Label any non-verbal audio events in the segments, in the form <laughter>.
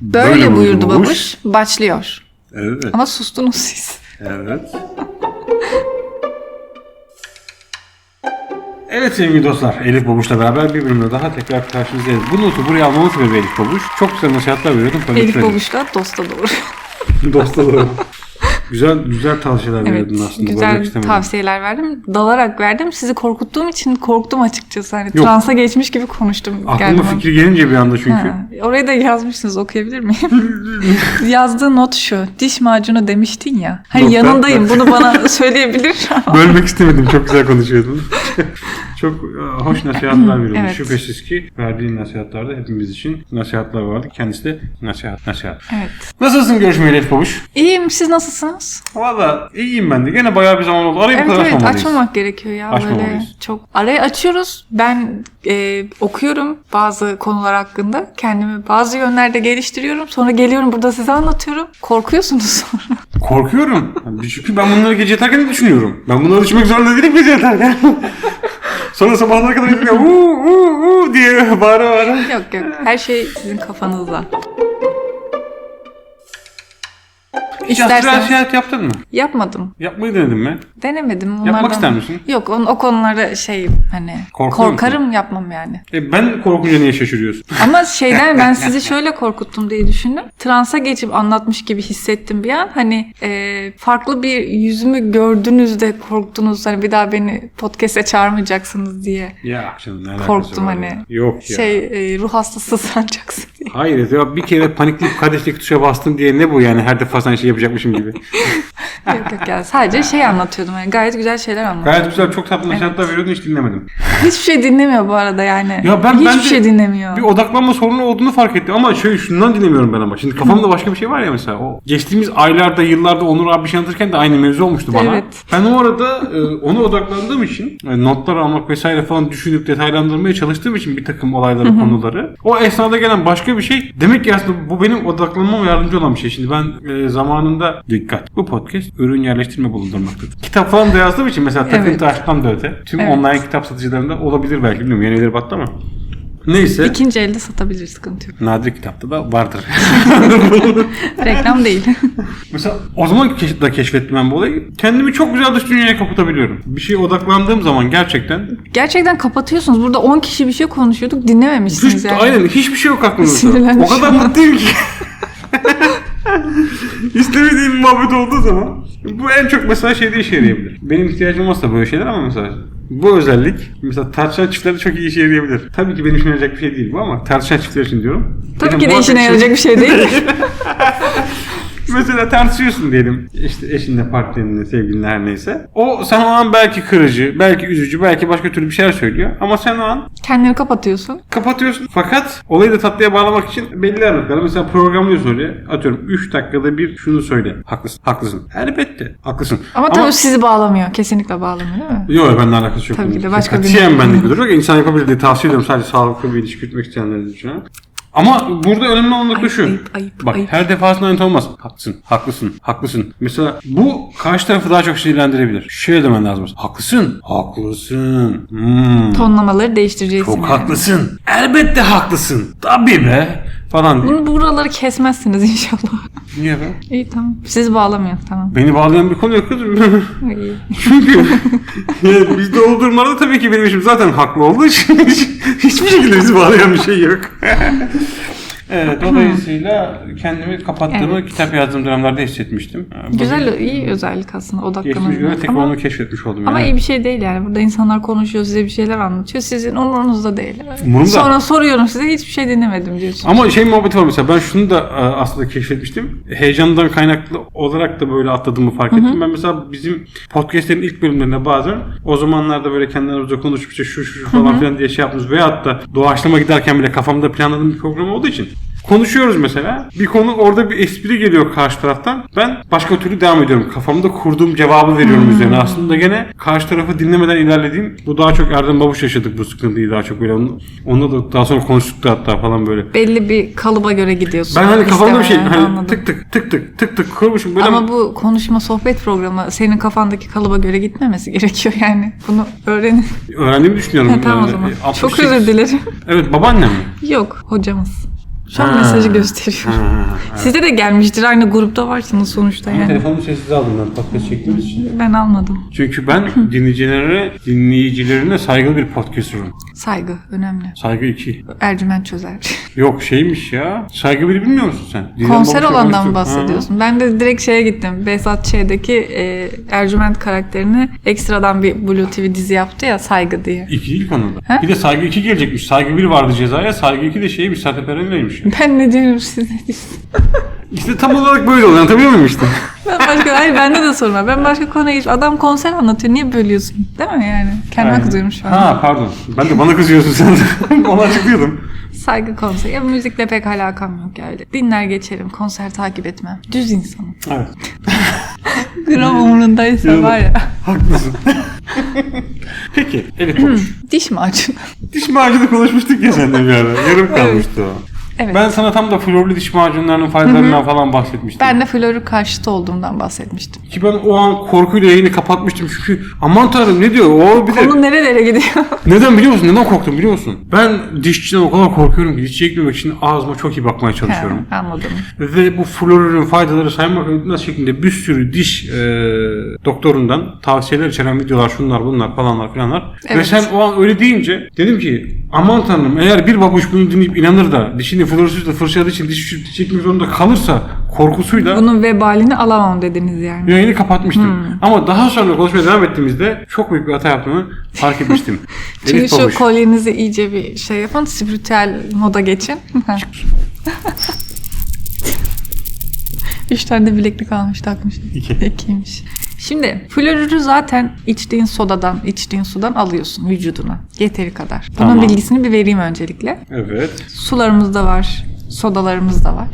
Böyle, buyurdu babuş. Başlıyor. Evet. Ama sustunuz siz. Evet. Evet sevgili dostlar, Elif Babuş'la beraber bir bölümde daha tekrar karşınızdayız. Bu notu buraya almamın sebebi Elif Babuş. Çok güzel nasihatler veriyordum. Elif babuşla dosta doğru. <laughs> Dosta doğru. Güzel, güzel tavsiyeler evet. veriyordun aslında. Güzel tavsiyeler verdim. Dalarak verdim. Sizi korkuttuğum için korktum açıkçası. Hani Yok. transa geçmiş gibi konuştum. Aklıma fikir gelince bir anda çünkü. Ha, orayı da yazmışsınız okuyabilir miyim? <laughs> Yazdığı not şu. Diş macunu demiştin ya. Hani Nokta. yanındayım bunu bana <laughs> söyleyebilir. Bölmek istemedim. Çok güzel konuşuyordun. <laughs> Çok e, hoş nasihatler veriyordu. Evet. Şüphesiz ki verdiğin nasihatlarda hepimiz için nasihatler vardı. Kendisi de nasihat, nasihat. evet. Nasılsın görüşmeyeli Elif Babuş? İyiyim siz nasılsınız? Valla iyiyim ben de. Gene bayağı bir zaman oldu. Arayı Evet evet açmamalıyız. açmamak gerekiyor ya Açmamalıyız. böyle çok. Arayı açıyoruz. Ben e, okuyorum bazı konular hakkında. Kendimi bazı yönlerde geliştiriyorum. Sonra geliyorum burada size anlatıyorum. Korkuyorsunuz sonra. <laughs> Korkuyorum. Çünkü ben bunları gece yatarken de düşünüyorum. Ben bunları düşünmek zorunda değilim gece yatarken. <laughs> Sonra sabahlara kadar uuu uuu diye bağıra bağıra. yok yok her şey sizin kafanızda. Hiç astral İsterseniz seyahat yaptın mı? yapmadım. Yapmayı denedin mi? Denemedim. Onlardan... ister misin? Yok on, o konulara şey hani Korkuyor korkarım yapmam yani. E ben korkunca niye şaşırıyorsun? <laughs> Ama şeyden ben <laughs> sizi şöyle korkuttum diye düşündüm. Transa geçip anlatmış gibi hissettim bir an. Hani e, farklı bir yüzümü gördünüz de korktunuz. Hani bir daha beni podcast'e çağırmayacaksınız diye. Ya canım ne Korktum hani. ya? Yok ya. Şey e, ruh hastası <laughs> sanacaksın diye. Hayır ya bir kere panikleyip kardeşlik tuşa bastın diye ne bu yani her defasında şey yapacakmışım gibi. <laughs> yok yok ya sadece şey anlatıyordum. Yani gayet güzel şeyler anlatıyordum. Gayet güzel çok tatlı nasihatler veriyordun hiç dinlemedim. Hiçbir şey dinlemiyor bu arada yani. Ya ben- Hiçbir ben şey dinlemiyor. Bir odaklanma sorunu olduğunu fark ettim ama şöyle şundan dinlemiyorum ben ama. Şimdi kafamda başka bir şey var ya mesela. O geçtiğimiz aylarda, yıllarda Onur abi bir şey anlatırken de aynı mevzu olmuştu bana. Evet. Ben o arada e, ona odaklandığım için e, notlar almak vesaire falan düşünüp detaylandırmaya çalıştığım için bir takım olayları, konuları. O esnada gelen başka bir şey demek ki aslında bu benim odaklanmama yardımcı olan bir şey. Şimdi ben e, zamanında dikkat. Bu podcast ürün yerleştirme bulundurmaktadır. Kitap falan da yazdığım için mesela takıntı Evet. aşktan da öte. Tüm Evet. online kitap satıcılarında olabilir belki bilmiyorum. Yenileri battı ama. Neyse. İkinci elde satabilir sıkıntı yok. Nadir kitapta da vardır. <laughs> Reklam değil. <laughs> Mesela o zaman da keşfettim ben bu olayı. Kendimi çok güzel dış dünyaya kapatabiliyorum. Bir şeye odaklandığım zaman gerçekten Gerçekten kapatıyorsunuz. Burada 10 kişi bir şey konuşuyorduk dinlememişsiniz hiç, yani. aynen hiçbir şey yok. Sinirlenmiş O kadar mutluyum ki. <laughs> İstemediğim muhabbet olduğu zaman bu en çok mesela şeyde işe yarayabilir. Benim ihtiyacım olmazsa böyle şeyler ama mesela bu özellik mesela tartışan çiftlerde çok iyi işe yarayabilir. Tabii ki benim işime yarayacak bir şey değil bu ama tartışan çiftler için diyorum. Tabii Benim ki de işine yarayacak bir şey değil. <laughs> Mesela tartışıyorsun diyelim. İşte eşinle, partnerinle, sevgilinle her neyse. O sen o an belki kırıcı, belki üzücü, belki başka türlü bir şeyler söylüyor. Ama sen o an Kendini kapatıyorsun. kapatıyorsun. Fakat olayı da tatlıya bağlamak için belli aralıklarla mesela programlıyorsun oraya. Atıyorum 3 dakikada bir şunu söyle. Haklısın. Haklısın. Elbette. Haklısın. Ama, tabii sizi bağlamıyor. Kesinlikle bağlamıyor değil mi? Yok benimle alakası yok. Tabii ki de başka bir- Katiyen benlik bir durum yok. İnsan yapabilir diye tavsiye ediyorum. Sadece sağlıklı bir ilişki yürütmek isteyenler için. Ama burada önemli olan nokta şu. ayıp, ayıp, Bak ayıp. her defasında aynı olmaz. Haklısın, haklısın, haklısın. Mesela bu karşı tarafı daha çok sinirlendirebilir. Şöyle demen lazım. Haklısın, haklısın. Hmm, Tonlamaları değiştireceksin. çok yani. haklısın. Elbette haklısın. Tabii be. Falan diye. Bunu buraları kesmezsiniz inşallah. Niye be? İyi tamam. Siz bağlamıyor tamam. Beni bağlayan bir konu yok kızım. İyi. <laughs> Çünkü yani bizde olduğu durumlarda tabii ki benim işim zaten haklı olduğu için hiç- <laughs> hiçbir şekilde bizi bağlayan bir şey yok. <laughs> evet, dolayısıyla kendimi kapattığımı Evet. kitap yazdığım dönemlerde hissetmiştim. Bugün Güzel, iyi özellik aslında Geçmiş odaklamak. günlerde tekrar Ama, onu keşfetmiş oldum. ama yani. iyi bir şey değil yani. Burada insanlar konuşuyor, size bir şeyler anlatıyor. Sizin umurunuzda değil. Umurumda. Sonra soruyorum size hiçbir şey dinlemedim diyorsun. Ama şey muhabbeti var mesela ben şunu da e, aslında keşfetmiştim. Heyecandan kaynaklı olarak da böyle atladığımı fark ettim. Ben mesela bizim podcastlerin ilk bölümlerinde bazen o zamanlarda böyle kendi aramızda konuşup işte şu şu şu falan filan diye şey yaptığımız veyahut da doğaçlama giderken bile kafamda planladığım bir program olduğu için Konuşuyoruz mesela. Bir konu orada bir espri geliyor karşı taraftan. Ben başka türlü devam ediyorum. Kafamda kurduğum cevabı veriyorum üzerine. Aslında gene karşı tarafı dinlemeden ilerlediğim bu daha çok Erdem Babuş yaşadık bu sıkıntıyı daha çok böyle. Onun- Onunla da daha sonra konuştuk da hatta falan böyle. Belli bir kalıba göre gidiyorsun. Ben hani kafamda bir şey hani anladım. tık tık tık tık tık tık kurmuşum böyle. Ama bu konuşma sohbet programı senin kafandaki kalıba göre gitmemesi <laughs> gerekiyor yani. Bunu öğrenin. Öğrendiğimi düşünüyorum. Ha, <laughs> tamam o zaman. e, Çok 68 özür dilerim. Evet babaannem mi? Yok hocamız. Şu an Ha. mesajı gösteriyor. Ha, Size de gelmiştir. Aynı grupta varsınız sonuçta yani. Telefonumu sessize aldım ben podcast çektiğimiz için. Ben almadım. Çünkü ben dinleyicilerine, dinleyicilerine saygılı bir podcasterım. Saygı önemli. Saygı 2. Ercüment çözer. Yok şeymiş ya. Saygı 1 bilmiyor musun sen? Didem Konser Babuş'la olandan mı konuştuk. bahsediyorsun? Ben de direkt şeye gittim. Behzat Ç'deki e, Ercüment karakterini ekstradan bir Blue TV dizi yaptı ya Saygı diye. Ha. İki ilk konuda. He? Bir de saygı 2 gelecekmiş. Saygı 1 vardı cezaya. Saygı 2 de şeymiş. Sertab Erener'ymiş. Ben ne diyorum siz ne diyorsunuz? <laughs> İşte tam olarak böyle oluyor. Anlatabiliyor muyum işte? Ben başka, hayır bende de sorun var. Ben başka konuya geç. Adam konser anlatıyor. Niye bölüyorsun? Değil mi yani? Kendime Aynen. kızıyorum şu an. Ha pardon. Ben de bana kızıyorsun sen de. <laughs> Onu açıklıyordum. Saygı konser. Ya müzikle pek alakam yok yani. Dinler geçerim. Konser takip etmem. Düz insanım. Evet. <laughs> Gram umurundaysa var ya. Haklısın. Peki. Evet konuş. Diş macunu. diş macunu konuşmuştuk ya seninle bir ara. Yarım kalmıştı o. Evet. Ben sana tam da florlu diş macunlarının faydalarından falan bahsetmiştim. Ben de florü karşıtı olduğumdan bahsetmiştim. Ki ben o an korkuyla yayını kapatmıştım çünkü aman tanrım ne diyor o bir de Konu nerelere gidiyor? <laughs> neden biliyor musun neden korktum biliyor musun ben dişçiden o kadar korkuyorum ki dişçiye gitmemek için ağzıma çok iyi bakmaya çalışıyorum Ha, anladım. ve bu florürün faydaları saymak ödülmez şeklinde bir sürü diş e, doktorundan tavsiyeler içeren videolar şunlar bunlar falanlar filanlar ve Evet. sen o an öyle deyince dedim ki aman tanrım eğer bir babuş bunu dinleyip inanır da dişini florsuzla fırçaladığı için diş çekmek zorunda kalırsa korkusuyla Bunun vebalini alamam dediniz yani. Yayını kapatmıştım. Hmm. Ama daha sonra konuşmaya devam ettiğimizde çok büyük bir hata yaptığımı fark etmiştim. <laughs> Çünkü şu Babuş. kolyenizi iyice bir şey yapın. Spiritüel moda geçin. <laughs> Üç tane de bileklik almış takmış. İki. İkiymiş. Şimdi florürü zaten içtiğin sodadan, içtiğin sudan alıyorsun vücuduna. Yeteri kadar. Bunun Tamam. bilgisini bir vereyim öncelikle. Evet. Sularımız da var, sodalarımız da var.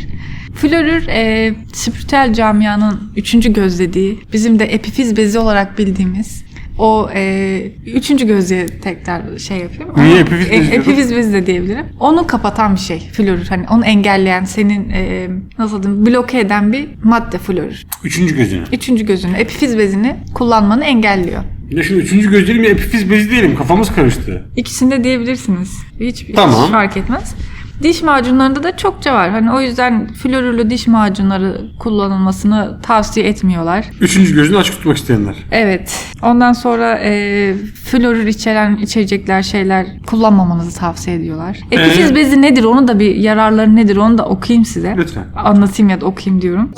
Florür e, spiritüel camianın üçüncü göz dediği, bizim de epifiz bezi olarak bildiğimiz o e, üçüncü gözü tekrar şey yapayım. Niye epifiz e, epifiz bezi de diyebilirim. Onu kapatan bir şey florür. Hani onu engelleyen, senin e, nasıl diyeyim bloke eden bir madde florür. Üçüncü gözünü. Üçüncü gözünü, epifiz bezini kullanmanı engelliyor. Ya şimdi üçüncü göz ya epifiz bezi diyelim. Kafamız karıştı. İkisini de diyebilirsiniz. Hiç, hiç Tamam. fark etmez. Diş macunlarında da çokça var. Hani o yüzden florürlü diş macunları kullanılmasını tavsiye etmiyorlar. Üçüncü gözünü açık tutmak isteyenler. Evet. Ondan sonra e, florür içeren içecekler şeyler kullanmamanızı tavsiye ediyorlar. Epifiz Ee? bezi nedir? Onu da bir yararları nedir? Onu da okuyayım size. Lütfen. Anlatayım ya da okuyayım diyorum.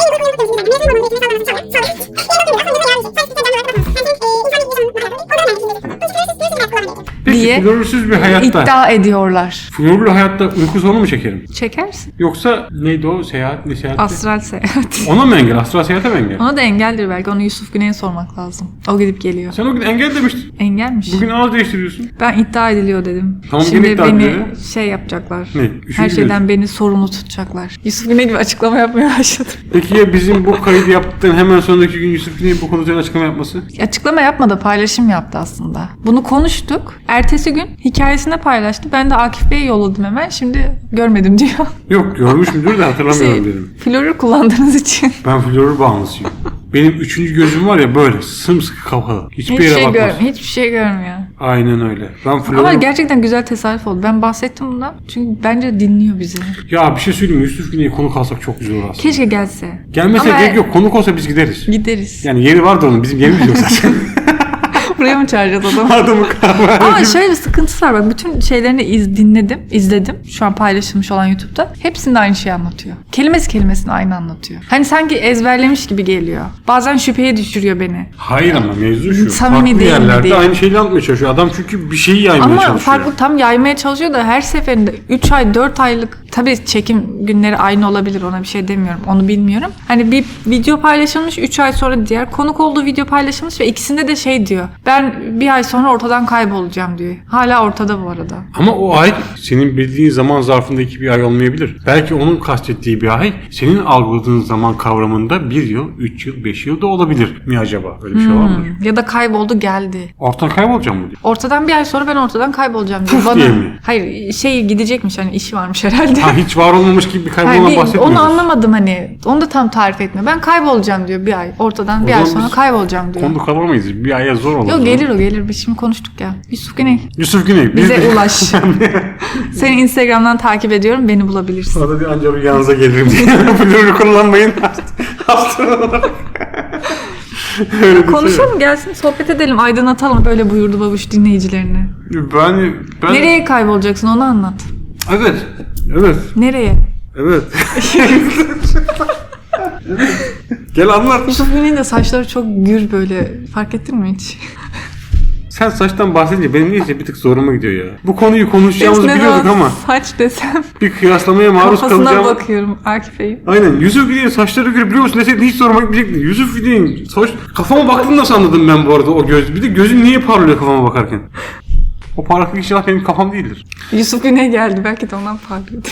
Peki Diye florürsüz bir hayatta. İddia ediyorlar. Florürlü hayatta uyku sorunu mu çekerim? Çekersin. Yoksa neydi o seyahat ne seyahat? Astral seyahat. <laughs> Ona mı engel? Astral seyahate mi engel? Ona da engeldir belki. Onu Yusuf Güney'e sormak lazım. O gidip geliyor. Sen o gün engel demiştin. Engelmiş. Bugün ağız değiştiriyorsun. Ben iddia ediliyor dedim. Tamam, Şimdi iddia beni ediyor. şey yapacaklar. Ne? Üçüncü Her şeyden göz. beni sorumlu tutacaklar. Yusuf Güney gibi açıklama yapmaya <laughs> başladım. Peki ya bizim bu kaydı yaptığın hemen sonraki gün Yusuf Güney'in bu konu üzerine açıklama yapması? Açıklama yapmadı, paylaşım yaptı aslında. Bunu konuştuk. Ertesi gün hikayesinde paylaştı. Ben de Akif Bey'e yolladım hemen. Şimdi görmedim diyor. <laughs> Yok görmüşümdür de hatırlamıyorum Şey, dedim. florür kullandığınız için. <laughs> Ben florür bağımlısıyım. Benim üçüncü gözüm var ya böyle sımsıkı kapalı. Hiçbir, Hiçbir yere şey, bakmaz. gör, hiçbir şey görmüyor. Aynen öyle. Ben florür... Ama gerçekten güzel tesadüf oldu. Ben bahsettim bundan. Çünkü bence dinliyor bizi. Ya bir şey söyleyeyim mi? Yusuf Güney'e konuk alsak çok güzel olur aslında. Keşke gelse. Gelmese Ama- gerek yok. Konuk olsa biz gideriz. Gideriz. Yani yeri vardı onun. Bizim yerimiz yok zaten. <laughs> Buraya mı çağıracağız adamı? <laughs> Adamı kahve. Ama şöyle bir sıkıntısı var. Bak bütün şeylerini iz, dinledim, izledim. Şu an paylaşılmış olan YouTube'da. Hepsinde aynı şeyi anlatıyor. Kelimesi kelimesini aynı anlatıyor. Hani sanki ezberlemiş gibi geliyor. Bazen şüpheye düşürüyor beni. Hayır ama mevzu şu. Samimi Farklı değil yerlerde değil. aynı şeyi anlatmaya çalışıyor. Adam çünkü bir şeyi yaymaya Ama çalışıyor. farklı tam yaymaya çalışıyor da her seferinde 3 ay 4 aylık tabii çekim günleri aynı olabilir ona bir şey demiyorum. Onu bilmiyorum. Hani bir video paylaşılmış 3 ay sonra diğer konuk olduğu video paylaşılmış ve ikisinde de şey diyor. Ben bir ay sonra ortadan kaybolacağım diyor. Hala ortada bu arada. Ama o ay senin bildiğin zaman zarfındaki bir ay olmayabilir. Belki onun kastettiği bir ay senin algıladığın zaman kavramında bir yıl, üç yıl, beş yıl da olabilir mi acaba? Öyle bir şey var mı? Ya da kayboldu geldi. Ortadan kaybolacağım mı diyor. Ortadan bir ay sonra ben ortadan kaybolacağım diyor. Puf diye mi? Hayır şey gidecekmiş hani işi varmış herhalde. Ha, hiç var olmamış gibi bir kaybolma bahsetmiyoruz. onu anlamadım hani. Onu da tam tarif etmiyor. Ben kaybolacağım diyor bir ay. Ortadan O bir ay sonra kaybolacağım diyor. Konu kalamayız. Bir aya zor olur. Yok gelir o gelir. Biz şimdi konuştuk ya. Yusuf Güney Yusuf Güney. biz bize de- ulaş. <laughs> Seni Instagram'dan takip ediyorum. Beni bulabilirsin. Arada bir anca bir yanınıza gelirim diye. <laughs> Flörü kullanmayın. <laughs> Olarak. Öyle bir şey. Konuşalım gelsin sohbet edelim. Aydınlatalım böyle buyurdu babuş dinleyicilerini. Ben, ben... Nereye kaybolacaksın onu anlat. Evet. Evet. Nereye? Evet. Gel anlat. Yusuf Güney'in de saçları çok gür böyle. Fark ettin mi hiç? Sen saçtan bahsedince benim neyse bir tık zoruma gidiyor ya. Bu konuyu Biz konuşacağımızı ne biliyorduk ama saç desem bir kıyaslamaya maruz kafasına kalacağım. bakıyorum Akif Bey'in. Aynen. Yusuf Güney'in saçları görüp biliyor musun? Deseydin hiç zoruma gitmeyecekti. Yusuf Güney'in saç... Kafama baktığımda nasıl anladım ben bu arada o göz. Bir de gözün niye parlıyor kafama bakarken? O parlaklık inşallah benim kafam değildir. Yusuf Güney geldi. Belki de ondan parlıyordu.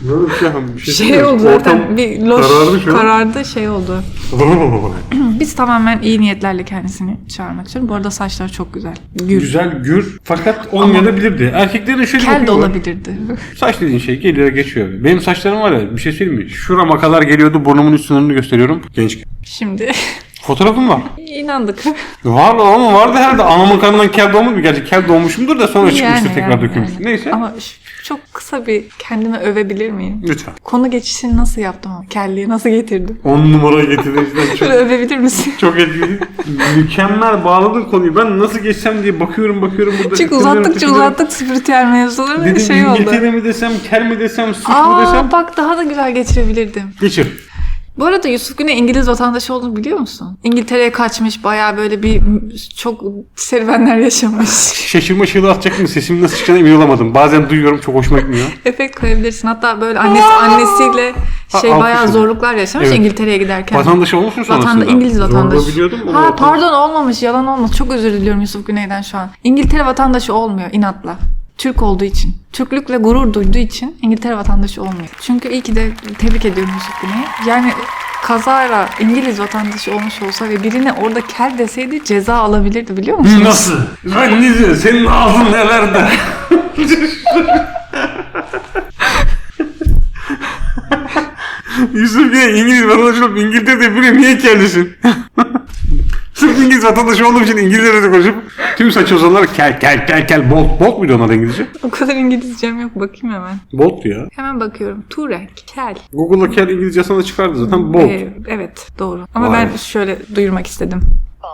Böyle bir şey, bir şey, şey oldu zaten. Bir loş karardı karardı şey oldu. <laughs> Biz tamamen iyi niyetlerle kendisini çağırmak istiyorum. Bu arada saçları çok güzel. Gür. Güzel, gür fakat olmayabilirdi. Erkeklerin şöyle Kel de olabilirdi. Saç dediğin şey geliyor geçiyor. Benim saçlarım var ya bir şey söyleyeyim mi? Şurama kadar geliyordu burnumun üst sınırını gösteriyorum. Genç. Şimdi <laughs> Fotoğrafım var. inandık. <laughs> Var ama vardı herhalde. Anamın karnından kel doğmuş mu? Gerçi kel doğmuşumdur da sonra çıkmıştır tekrar dökülmüş. Neyse. Ama çok kısa bir kendimi övebilir miyim? Lütfen. Konu geçişini nasıl yaptım kelliği nasıl getirdim? 10 numara getirdiğinizden çok, <laughs> Şöyle övebilir misin? çok etkili. Mükemmel bağladın konuyu. Ben nasıl geçsem diye bakıyorum bakıyorum burada. Çünkü tıklıyorum, uzattıkça tıklıyorum. uzattık spiritüel mevzuları Dedim şey oldu. İngiltere mi desem, kel mi desem, suç mu Aa desem. bak daha da güzel geçirebilirdim. Geçir. Bu arada Yusuf Güney İngiliz vatandaşı olduğunu biliyor musun? İngiltere'ye kaçmış bayağı böyle bir çok serüvenler yaşamış. <laughs> Şaşırma şığı atacak mı? Sesim nasıl çıkacağına emin olamadım. Bazen duyuyorum çok hoşuma gitmiyor. <laughs> Efekt koyabilirsin. Hatta böyle annesi annesiyle şey Ha, bayağı zorluklar yaşamış Evet. İngiltere'ye giderken. Vatandaş olmuş mu sonrasında? Vatanda, İngiliz vatandaşı. Zorla biliyordum ama Ha vatan- pardon olmamış yalan olmaz. Çok özür diliyorum Yusuf Güney'den şu an. İngiltere vatandaşı olmuyor inatla. Türk olduğu için. Türklükle gurur duyduğu için İngiltere vatandaşı olmuyor. Çünkü iyi ki de tebrik ediyorum Yusuf Güney'i. Yani kazara İngiliz vatandaşı olmuş olsa ve birine orada kel deseydi ceza alabilirdi biliyor musunuz? Nasıl? Ben ne diyor? Senin ağzın nelerde? <laughs> Yusuf Güney İngiliz vatandaşı olup İngiltere'de biri niye kellisin? İngiliz vatandaşı olduğum için İngilizce'de konuşup tüm saç ozanlar kel kel kel kel bolt bolt muydu onlar İngilizce? O kadar İngilizcem yok bakayım hemen. Bolt ya. Hemen bakıyorum. Turek, kel. Google'da kel İngilizce sana çıkardı zaten bolt. Ee, evet doğru. Ama Vay. ben şöyle duyurmak istedim.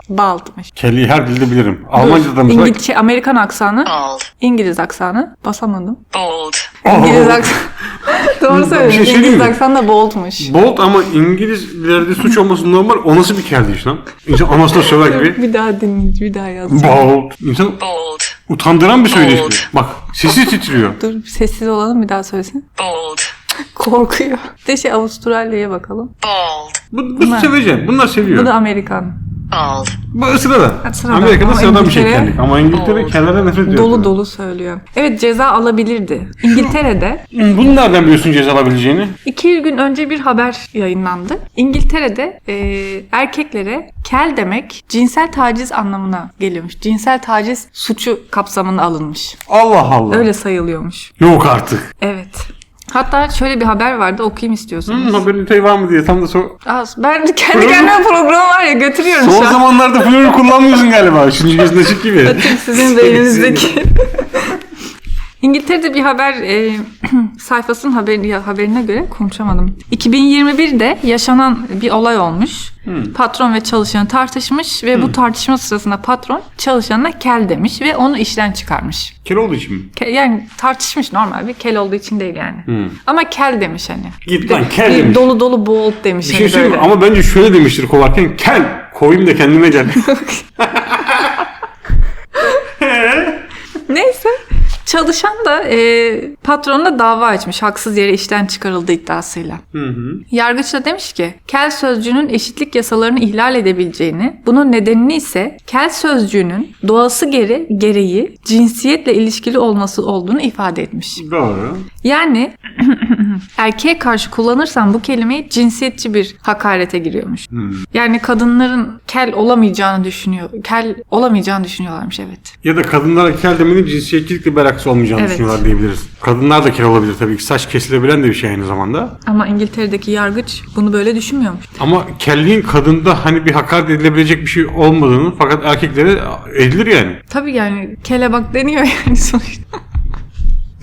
Baldmış. Kelliyi her dilde bilirim. Almanca'da mesela İngilizce, Amerikan aksanı, Bald. İngiliz aksanı. Basamadım. Bold. İngiliz aksanı. <laughs> Doğru Bir şey söyledin. söyleyeyim İngiliz mi? aksanı da boldmuş. Bolt ama İngilizlerde suç olması normal. O nasıl bir keldi iş lan? İnsan anasına söver gibi. bir daha dinleyin, bir daha yazacağım. Bolt. İnsan Bold. utandıran bir söyleyiş bu. Bold. Bak sesi titriyor. <laughs> Dur sessiz olalım bir daha söylesin. Bold. <laughs> Korkuyor. De şey Avustralya'ya bakalım. Bold. Bu, bu Bunlar- sevecen. Bunlar seviyor. Bu da Amerikan. Bu sıradan. Sıradan. Amerika'da Ama sıradan bir şey İngiltere- kellik. Ama İngiltere Bold. kellerden nefret ediyor. Dolu dolu söylüyor. Evet ceza alabilirdi. İngiltere'de Hı, Bunu nereden biliyorsun ceza alabileceğini? İki gün önce bir haber yayınlandı. İngiltere'de e, erkeklere kel demek cinsel taciz anlamına geliyormuş. Cinsel taciz suçu kapsamına alınmış. Allah Allah. Öyle sayılıyormuş. Yok artık. Evet. Hatta şöyle bir haber vardı okuyayım istiyorsanız. Hı, haberin detayı var mı diye tam da sor. Aa, ben <laughs> kendi kendime programı var ya götürüyorum Son şu an. zamanlarda flörü kullanmıyorsun galiba. Üçüncü gözün açık gibi. Ötüm sizin beyninizdeki. <laughs> İngiltere'de bir haber e, <clears throat> sayfasının haberi, haberine göre konuşamadım. 2021'de yaşanan bir olay olmuş. Patron ve çalışan tartışmış ve bu tartışma sırasında patron çalışanına kel demiş ve onu işten çıkarmış. Kel olduğu için mi? Ke- Yani tartışmış normal bir kel olduğu için değil yani. Ama kel demiş hani. Git lan kel Bir demiş. Dolu dolu bold demiş. Bir hani şey söyleyeyim mi? böyle. Ama bence şöyle demiştir kovarken kel. Koyayım da kendime gel. <laughs> Neyse. Çalışan da e, patronuna dava açmış haksız yere işten çıkarıldığı iddiasıyla. Hı hı. Yargıç da demiş ki kel sözcüğünün eşitlik yasalarını ihlal edebileceğini, bunun nedenini ise kel sözcüğünün doğası geri, gereği cinsiyetle ilişkili olması olduğunu ifade etmiş. Doğru. Yani <clears throat> erkeğe karşı kullanırsan bu kelimeyi cinsiyetçi bir hakarete giriyormuş. Hmm. Yani kadınların kel olamayacağını düşünüyor. Kel olamayacağını düşünüyorlarmış evet. Ya da kadınlara kel demenin cinsiyetçilikle alakası olmayacağını Evet. düşünüyorlar diyebiliriz. Kadınlar da kel olabilir tabii ki. Saç kesilebilen de bir şey aynı zamanda. Ama İngiltere'deki yargıç bunu böyle düşünmüyormuş. Ama kelliğin kadında hani bir hakaret edilebilecek bir şey olmadığını fakat erkeklere edilir yani. Tabii yani kele bak deniyor yani sonuçta.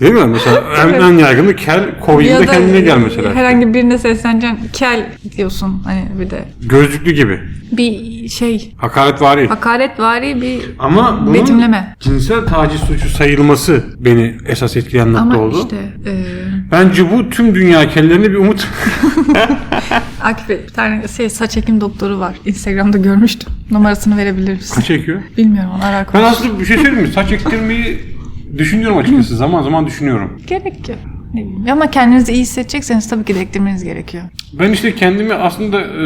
Değil mi? Mesela <laughs> en, en yaygını kel Covid'de kendine gel mesela. herhangi birine sesleneceksin kel diyorsun hani bir de. Gözlüklü gibi. Bir şey Hakaret var hakaretvari bir Ama bunun betimleme. cinsel taciz suçu sayılması beni esas etkileyen nokta Ama oldu. işte e, Bence bu tüm dünya kellerine bir umut. <laughs> Akif Bey, bir tane şey, saç ekim doktoru var. Instagram'da görmüştüm. Numarasını verebilir misin? çekiyor. Bilmiyorum onu arar Ben aslında bir şey söyleyeyim mi? Saç <laughs> ektirmeyi düşünüyorum açıkçası. Zaman zaman düşünüyorum. Gerek yok. Ne bileyim. Ama kendinizi iyi hissedecekseniz tabii ki de ektirmeniz gerekiyor. Ben işte kendimi aslında e,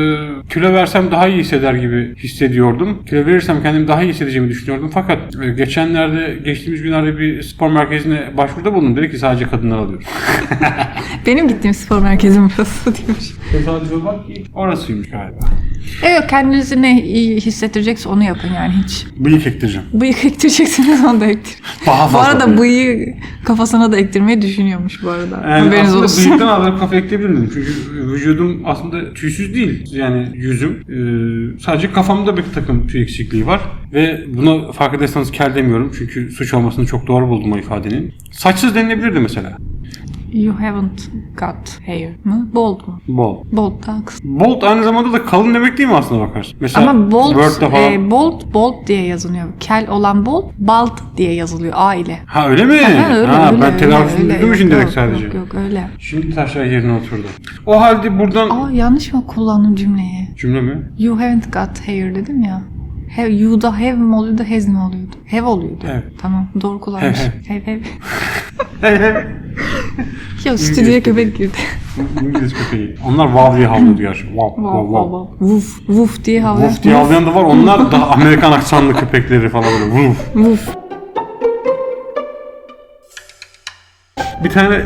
kilo versem daha iyi hisseder gibi hissediyordum. Kilo verirsem kendimi daha iyi hissedeceğimi düşünüyordum. Fakat e, geçenlerde, geçtiğimiz günlerde bir spor merkezine başvuruda bulundum. Dedi ki sadece kadınlar alıyor. <laughs> Benim gittiğim spor merkezim burası diyormuş. Tesadüfe bak ki orasıymış galiba. Evet kendinizi ne iyi hissettirecekse onu yapın yani hiç. Bıyık ektireceğim. Bıyık ektireceksiniz onu da ektir. Daha Bu fazla arada bıyık. bıyığı kafasına da ektirmeyi düşünüyormuş bu arada. Yani Haberiniz aslında olsun. bıyıktan aldırıp kafa ekleyebilirim. Çünkü vücudum aslında tüysüz değil. Yani yüzüm. e, sadece kafamda bir takım tüy eksikliği var. Ve buna fark ederseniz kel demiyorum. Çünkü suç olmasını çok doğru buldum o ifadenin. Saçsız denilebilirdi mesela. You haven't got hair mı? Bald mu? Bol. Bald daha kısa. Bold aynı zamanda da kalın demek değil mi aslında bakarsın? Mesela Ama bold, Word'de falan. e, bold, bold diye yazılıyor. Kel olan bold, bald diye yazılıyor A ile. ha öyle mi? Ha, öyle, ha, öyle, ben telaffuzunu Yok, için yok, sadece. Yok yok öyle. Şimdi taşlar yerine oturdu. O halde buradan... Aa yanlış mı kullandım cümleyi? Cümle mi? You haven't got hair dedim ya. Have, you'da have mi oluyordu, has mi oluyordu? Have oluyordu. Evet. Tamam doğru kullanmış. Have, have have. Ya stüdyoya köpek girdi. İngiliz köpeği. Onlar vav diye havlıyordu gerçi. Vav, vav, vav. Woof, woof diye havlıyor. Woof diye havlayan da var. Onlar daha Amerikan aksanlı köpekleri falan böyle. Woof. Woof. Bir tane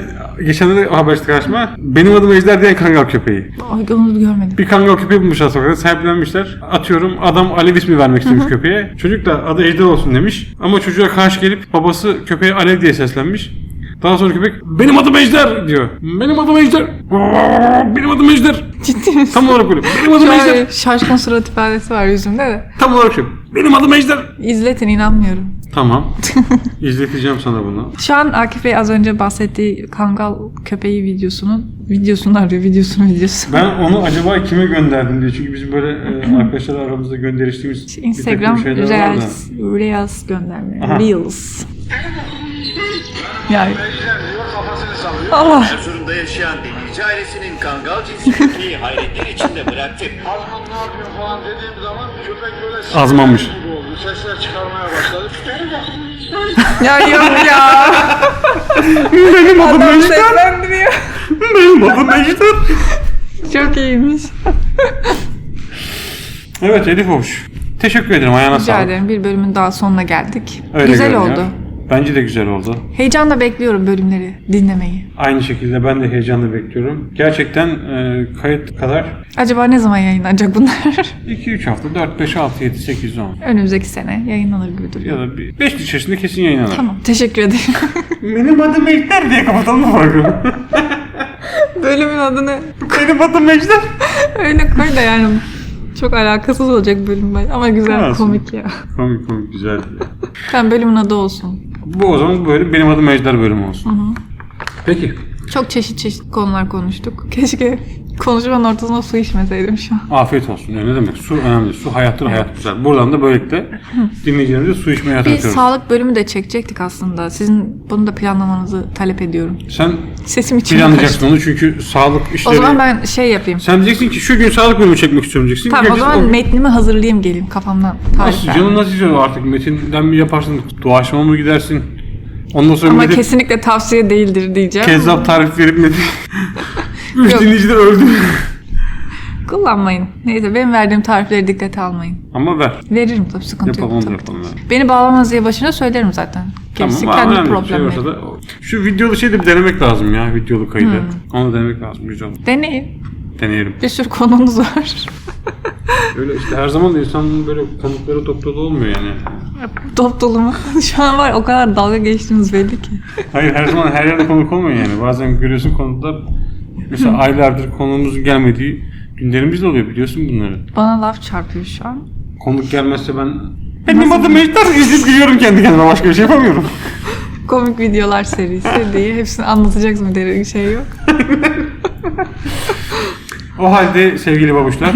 geçenlerde haber çıktı karşıma. Benim adım Ejder diyen kangal köpeği. Ay onu da görmedim. Bir kangal köpeği bulmuşlar sokakta sahiplenmişler. Atıyorum adam Alev ismi vermek istemiş köpeğe. Çocuk da adı Ejder olsun demiş. Ama çocuğa karşı gelip babası köpeğe Alev diye seslenmiş. Daha sonra köpek benim adım Ejder diyor. Benim adım Ejder. <laughs> Benim adım Ejder. Ciddi misin? Tam olarak böyle. Benim adım Ejder. Şaşkın surat ifadesi var yüzümde de. Tam olarak şey. Benim adım Ejder. İzletin inanmıyorum. Tamam. <laughs> İzleteceğim sana bunu. Şu an Akif Bey az önce bahsettiği kangal köpeği videosunun videosunu arıyor. Videosunun videosu. Ben onu acaba kime gönderdim diye. Çünkü bizim böyle e, <laughs> arkadaşlar aramızda gönderiştiğimiz bir takım Instagram da. Reels, Reels gönderme. Aha. Reels. Yani diyor kafasını sallıyor. Allah. Erzurum'da yaşayan denizci ailesinin kangal cinsi köpeği <laughs> hayretler içinde bıraktı. Azman ne yapıyor falan dediğim zaman köpek böyle Azmanmış. sinirli gibi oldu. Sesler çıkarmaya başladı. <laughs> ya yok ya. Benim adım Adam seslendiriyor. Benim adım Ejder. Çok iyiymiş. Evet Elif hoş. Teşekkür ederim ayağına Rica sağlık. ederim. Bir bölümün daha sonuna geldik. Öyle Güzel görünüyor. oldu. Bence de güzel oldu. Heyecanla bekliyorum bölümleri dinlemeyi. Aynı şekilde ben de heyecanla bekliyorum. Gerçekten e, kayıt kadar Acaba ne zaman yayınlanacak bunlar? <laughs> 2-3 hafta 4, 5, 6, 7, 8, 10 Önümüzdeki sene yayınlanır gibi ya duruyor. da 5 içerisinde kesin yayınlanır. Tamam. Teşekkür ederim. <laughs> Benim adım Ejder diye kapatalım mı programı? <laughs> Bölümün adını Benim adım Ejder. öyle koy da yani. Çok alakasız olacak bölüm ben. Ama güzel, Olsun. komik ya. Komik komik güzel. Ben bölümün adı olsun. Bu o zaman böyle benim adım Ejder bölümü olsun. Peki. Çok çeşit çeşit konular konuştuk. Keşke konuşmanın ortasında su içmeseydim şu an. Afiyet olsun. Ne demek? Su önemli. Su hayattır, hayat güzel. Buradan da böylelikle <laughs> dinleyicilerimize su içmeye Bir hatırlatıyoruz. sağlık bölümü de çekecektik aslında. Sizin bunu da planlamanızı talep ediyorum. Sen Sesim için planlayacaksın onu çünkü sağlık O işleri... zaman ben şey yapayım. Sen diyeceksin ki şu gün sağlık bölümü çekmek istiyorum diyeceksin. Tamam o Geleceksin, zaman metnimi hazırlayayım geleyim kafamdan. Nasıl tarifler. canın nasıl istiyor artık metinden mi yaparsın, doğaçlama mı gidersin? Ondan sonra Ama millet kesinlikle tavsiye değildir diyeceğim. kezzap tarif verip ne <laughs> Üç Yok. dinleyiciler öldü. Kullanmayın. Neyse benim verdiğim tarifleri dikkate almayın. Ama ver. Veririm tabii sıkıntı Yapalım yok. onu Tabii. yapalım. ver. Beni bağlamaz diye başına söylerim zaten. Gerisi Tamam, kendi önemli bir şey problemleri. Şu videolu şey de bir denemek lazım ya. Videolu kaydı. Onu denemek lazım. Güzel. Deneyin. Deneyelim. Bir sürü konumuz var. Öyle işte her zaman da insanın böyle konukları top dolu olmuyor yani. Top dolu mu? <laughs> Şu an var o kadar dalga geçtiğiniz belli ki. Hayır her zaman her yerde konuk olmuyor yani. Bazen görüyorsun konuklar mesela aylardır konuğumuzun gelmediği günlerimiz de oluyor biliyorsun bunları. Bana laf çarpıyor şu an. Konuk gelmezse ben benim adım Ejder izleyip gülüyorum kendi kendime başka bir şey yapamıyorum. <laughs> Komik videolar serisi diye hepsini anlatacaksın bir şey yok. O halde sevgili babuşlar,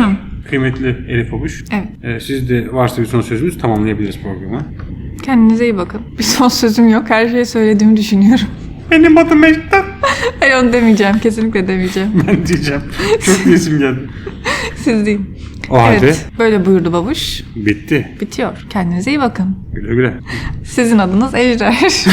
kıymetli Elif babuş. Evet. e, siz de varsa bir son sözünüz tamamlayabiliriz programı. Kendinize iyi bakın. Bir son sözüm yok. Her şeyi söylediğimi düşünüyorum. Benim adım Ejder. Hayır <laughs> onu demeyeceğim. Kesinlikle demeyeceğim. <laughs> Ben diyeceğim. Çok diyesim geldi. <laughs> Siz değil. O halde Evet. Böyle buyurdu babuş. bitti. Bitiyor. Kendinize iyi bakın. Güle güle. Sizin adınız Ejder.